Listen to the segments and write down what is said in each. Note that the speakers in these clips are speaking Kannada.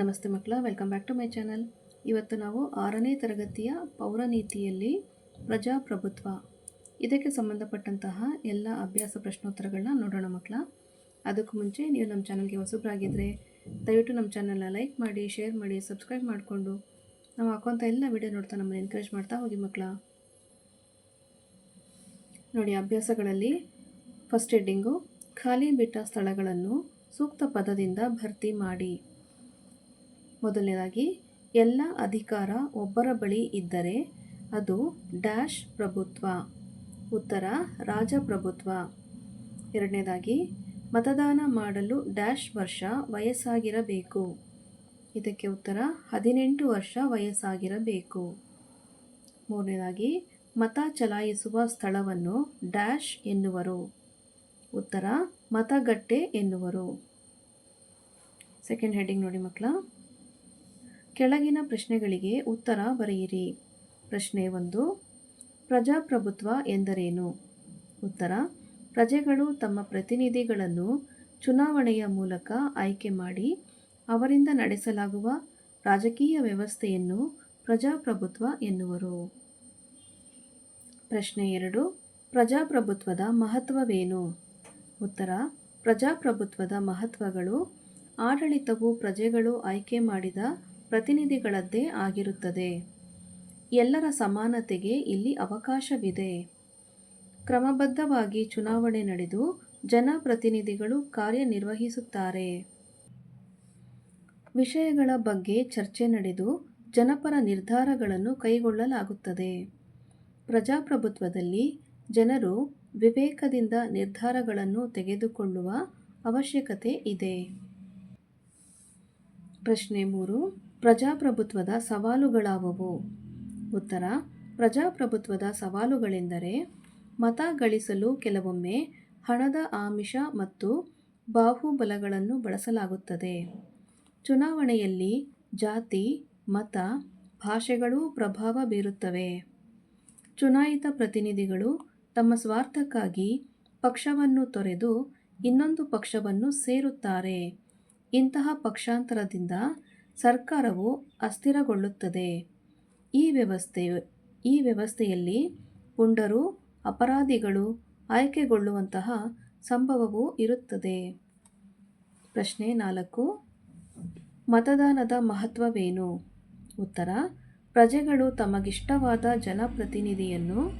ನಮಸ್ತೆ ಮಕ್ಕಳ welcome back to my channel ಇವತ್ತು ನಾವು ಆರನೇ ತರಗತಿಯ ಪೌರನೀತಿಯಲ್ಲಿ ಪ್ರಜಾಪ್ರಭುತ್ವ. ಇದಕ್ಕೆ ಸಂಬಂಧಪಟ್ಟಂತಹ ಎಲ್ಲ ಅಭ್ಯಾಸ ಪ್ರಶ್ನೋತ್ತರಗಳನ್ನ ನೋಡೋಣ ಮಕ್ಕಳ. ಅದಕ್ಕೂ ಮುಂಚೆ ನೀವು ನಮ್ಮ ಚಾನಲ್ಗೆ ಹೊಸಬ್ರಾಗಿದ್ದರೆ ದಯವಿಟ್ಟು ನಮ್ಮ ಚಾನಲ್ನ ಲೈಕ್ ಮಾಡಿ ಶೇರ್ ಮಾಡಿ ಸಬ್ಸ್ಕ್ರೈಬ್ ಮಾಡಿಕೊಂಡು. ನಾವು ಹಾಕೋಂಥ ಎಲ್ಲ ವಿಡಿಯೋ ನೋಡ್ತಾ ನಮ್ಮನ್ನು ಎನ್ಕರೇಜ್ ಮಾಡ್ತಾ ಹೋಗಿ ಮಕ್ಕಳ. ನೋಡಿ, ಅಭ್ಯಾಸಗಳಲ್ಲಿ ಫಸ್ಟ್ ಹೆಡ್ಡಿಂಗು ಖಾಲಿ ಬಿಟ್ಟ ಸ್ಥಳಗಳನ್ನು ಸೂಕ್ತ ಪದದಿಂದ ಭರ್ತಿ ಮಾಡಿ. ಮೊದಲನೇದಾಗಿ, ಎಲ್ಲ ಅಧಿಕಾರ ಒಬ್ಬರ ಬಳಿ ಇದ್ದರೆ ಅದು ಡ್ಯಾಶ್ ಪ್ರಭುತ್ವ. ಉತ್ತರ, ರಾಜಪ್ರಭುತ್ವ. ಎರಡನೇದಾಗಿ, ಮತದಾನ ಮಾಡಲು ಡ್ಯಾಶ್ ವರ್ಷ ವಯಸ್ಸಾಗಿರಬೇಕು. ಇದಕ್ಕೆ ಉತ್ತರ, ಹದಿನೆಂಟು ವರ್ಷ ವಯಸ್ಸಾಗಿರಬೇಕು. ಮೂರನೇದಾಗಿ, ಮತ ಚಲಾಯಿಸುವ ಸ್ಥಳವನ್ನು ಡ್ಯಾಶ್ ಎನ್ನುವರು. ಉತ್ತರ, ಮತಗಟ್ಟೆ ಎನ್ನುವರು. ಸೆಕೆಂಡ್ ಹೆಡ್ಡಿಂಗ್ ನೋಡಿ ಮಕ್ಕಳ. ಕೆಳಗಿನ ಪ್ರಶ್ನೆಗಳಿಗೆ ಉತ್ತರ ಬರೆಯಿರಿ. ಪ್ರಶ್ನೆ ಒಂದು, ಪ್ರಜಾಪ್ರಭುತ್ವ ಎಂದರೇನು? ಉತ್ತರ, ಪ್ರಜೆಗಳು ತಮ್ಮ ಪ್ರತಿನಿಧಿಗಳನ್ನು ಚುನಾವಣೆಯ ಮೂಲಕ ಆಯ್ಕೆ ಮಾಡಿ ಅವರಿಂದ ನಡೆಸಲಾಗುವ ರಾಜಕೀಯ ವ್ಯವಸ್ಥೆಯನ್ನು ಪ್ರಜಾಪ್ರಭುತ್ವ ಎನ್ನುವರು. ಪ್ರಶ್ನೆ ಎರಡು, ಪ್ರಜಾಪ್ರಭುತ್ವದ ಮಹತ್ವವೇನು? ಉತ್ತರ, ಪ್ರಜಾಪ್ರಭುತ್ವದ ಮಹತ್ವಗಳು ಆಡಳಿತವು ಪ್ರಜೆಗಳು ಆಯ್ಕೆ ಮಾಡಿದ ಪ್ರತಿನಿಧಿಗಳದ್ದೇ ಆಗಿರುತ್ತದೆ. ಎಲ್ಲರ ಸಮಾನತೆಗೆ ಇಲ್ಲಿ ಅವಕಾಶವಿದೆ. ಕ್ರಮಬದ್ಧವಾಗಿ ಚುನಾವಣೆ ನಡೆದು ಜನಪ್ರತಿನಿಧಿಗಳು ಕಾರ್ಯನಿರ್ವಹಿಸುತ್ತಾರೆ. ವಿಷಯಗಳ ಬಗ್ಗೆ ಚರ್ಚೆ ನಡೆದು ಜನಪರ ನಿರ್ಧಾರಗಳನ್ನು ಕೈಗೊಳ್ಳಲಾಗುತ್ತದೆ. ಪ್ರಜಾಪ್ರಭುತ್ವದಲ್ಲಿ ಜನರು ವಿವೇಕದಿಂದ ನಿರ್ಧಾರಗಳನ್ನು ತೆಗೆದುಕೊಳ್ಳುವ ಅವಶ್ಯಕತೆ ಇದೆ. ಪ್ರಶ್ನೆ ಮೂರು. ಪ್ರಜಾಪ್ರಭುತ್ವದ ಸವಾಲುಗಳಾವವು? ಉತ್ತರ, ಪ್ರಜಾಪ್ರಭುತ್ವದ ಸವಾಲುಗಳೆಂದರೆ ಮತ ಗಳಿಸಲು ಕೆಲವೊಮ್ಮೆ ಹಣದ ಆಮಿಷ ಮತ್ತು ಬಾಹುಬಲಗಳನ್ನು ಬಳಸಲಾಗುತ್ತದೆ. ಚುನಾವಣೆಯಲ್ಲಿ ಜಾತಿ, ಮತ, ಭಾಷೆಗಳೂ ಪ್ರಭಾವ ಬೀರುತ್ತವೆ. ಚುನಾಯಿತ ಪ್ರತಿನಿಧಿಗಳು ತಮ್ಮ ಸ್ವಾರ್ಥಕ್ಕಾಗಿ ಪಕ್ಷವನ್ನು ತೊರೆದು ಇನ್ನೊಂದು ಪಕ್ಷವನ್ನು ಸೇರುತ್ತಾರೆ. ಇಂತಹ ಪಕ್ಷಾಂತರದಿಂದ ಸರ್ಕಾರವು ಅಸ್ಥಿರಗೊಳ್ಳುತ್ತದೆ. ಈ ವ್ಯವಸ್ಥೆ ಈ ವ್ಯವಸ್ಥೆಯಲ್ಲಿ ಪುಂಡರು, ಅಪರಾಧಿಗಳು ಆಯ್ಕೆಗೊಳ್ಳುವಂತಹ ಸಂಭವವೂ ಇರುತ್ತದೆ. ಪ್ರಶ್ನೆ ನಾಲ್ಕು. ಮತದಾನದ ಮಹತ್ವವೇನು? ಉತ್ತರ, ಪ್ರಜೆಗಳು ತಮಗಿಷ್ಟವಾದ ಜನಪ್ರತಿನಿಧಿಯನ್ನು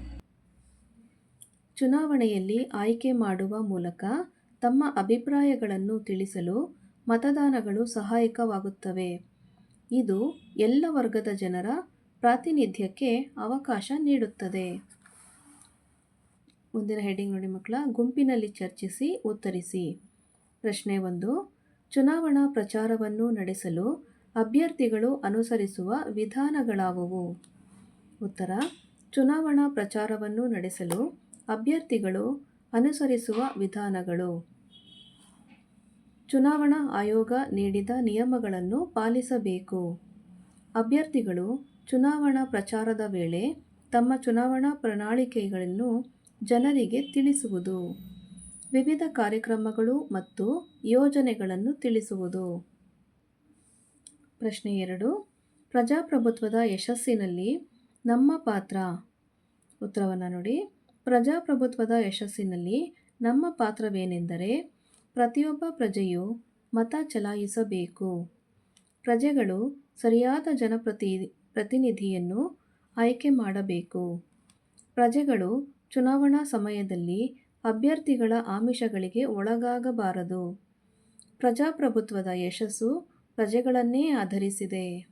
ಚುನಾವಣೆಯಲ್ಲಿ ಆಯ್ಕೆ ಮಾಡುವ ಮೂಲಕ ತಮ್ಮ ಅಭಿಪ್ರಾಯಗಳನ್ನು ತಿಳಿಸಲು ಮತದಾನಗಳು ಸಹಾಯಕವಾಗುತ್ತವೆ. ಇದು ಎಲ್ಲ ವರ್ಗದ ಜನರ ಪ್ರಾತಿನಿಧ್ಯಕ್ಕೆ ಅವಕಾಶ ನೀಡುತ್ತದೆ. ಮುಂದಿನ ಹೆಡ್ಡಿಂಗ್ ನೋಡಿ ಮಕ್ಕಳ, ಗುಂಪಿನಲ್ಲಿ ಚರ್ಚಿಸಿ, ಉತ್ತರಿಸಿ. ಪ್ರಶ್ನೆ ಒಂದು, ಚುನಾವಣಾ ಪ್ರಚಾರವನ್ನು ನಡೆಸಲು ಅಭ್ಯರ್ಥಿಗಳು ಅನುಸರಿಸುವ ವಿಧಾನಗಳಾವುವು? ಉತ್ತರ, ಚುನಾವಣಾ ಪ್ರಚಾರವನ್ನು ನಡೆಸಲು ಅಭ್ಯರ್ಥಿಗಳು ಅನುಸರಿಸುವ ವಿಧಾನಗಳು. ಚುನಾವಣಾ ಆಯೋಗ ನೀಡಿದ ನಿಯಮಗಳನ್ನು ಪಾಲಿಸಬೇಕು. ಅಭ್ಯರ್ಥಿಗಳು ಚುನಾವಣಾ ಪ್ರಚಾರದ ವೇಳೆ ತಮ್ಮ ಚುನಾವಣಾ ಪ್ರಣಾಳಿಕೆಗಳನ್ನು ಜನರಿಗೆ ತಿಳಿಸುವುದು, ವಿವಿಧ ಕಾರ್ಯಕ್ರಮಗಳು ಮತ್ತು ಯೋಜನೆಗಳನ್ನು ತಿಳಿಸುವುದು. ಪ್ರಶ್ನೆ ಎರಡು, ಪ್ರಜಾಪ್ರಭುತ್ವದ ಯಶಸ್ಸಿನಲ್ಲಿ ನಮ್ಮ ಪಾತ್ರ. ಉತ್ತರವನ್ನು ನೋಡಿ, ಪ್ರಜಾಪ್ರಭುತ್ವದ ಯಶಸ್ಸಿನಲ್ಲಿ ನಮ್ಮ ಪಾತ್ರವೇನೆಂದರೆ ಪ್ರತಿಯೊಬ್ಬ ಪ್ರಜೆಯು ಮತ ಚಲಾಯಿಸಬೇಕು. ಪ್ರಜೆಗಳು ಸರಿಯಾದ ಜನಪ್ರತಿ ಪ್ರತಿನಿಧಿಯನ್ನು ಆಯ್ಕೆ ಮಾಡಬೇಕು. ಪ್ರಜೆಗಳು ಚುನಾವಣಾ ಸಮಯದಲ್ಲಿ ಅಭ್ಯರ್ಥಿಗಳ ಆಮಿಷಗಳಿಗೆ ಒಳಗಾಗಬಾರದು. ಪ್ರಜಾಪ್ರಭುತ್ವದ ಯಶಸ್ಸು ಪ್ರಜೆಗಳನ್ನೇ ಆಧರಿಸಿದೆ.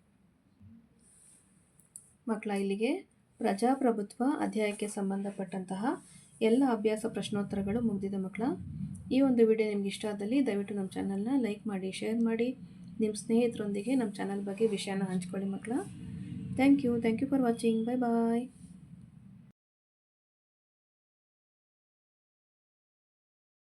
ಮಕ್ಕಳ ಇಲ್ಲಿಗೆ ಪ್ರಜಾಪ್ರಭುತ್ವ ಅಧ್ಯಾಯಕ್ಕೆ ಸಂಬಂಧಪಟ್ಟಂತಹ ಎಲ್ಲ ಅಭ್ಯಾಸ ಪ್ರಶ್ನೋತ್ತರಗಳು ಮುಗಿದಿದೆ ಮಕ್ಕಳ. ಈ ಒಂದು ವಿಡಿಯೋ ನಿಮ್ಗೆ ಇಷ್ಟ ಆದಲ್ಲಿ ದಯವಿಟ್ಟು ನಮ್ಮ ಚಾನಲ್ನ ಲೈಕ್ ಮಾಡಿ, ಶೇರ್ ಮಾಡಿ. ನಿಮ್ಮ ಸ್ನೇಹಿತರೊಂದಿಗೆ ನಮ್ಮ ಚಾನಲ್ ಬಗ್ಗೆ ವಿಷಯನ ಹಂಚ್ಕೊಳ್ಳಿ ಮಕ್ಕಳ. Thank you thank you for watching. Bye bye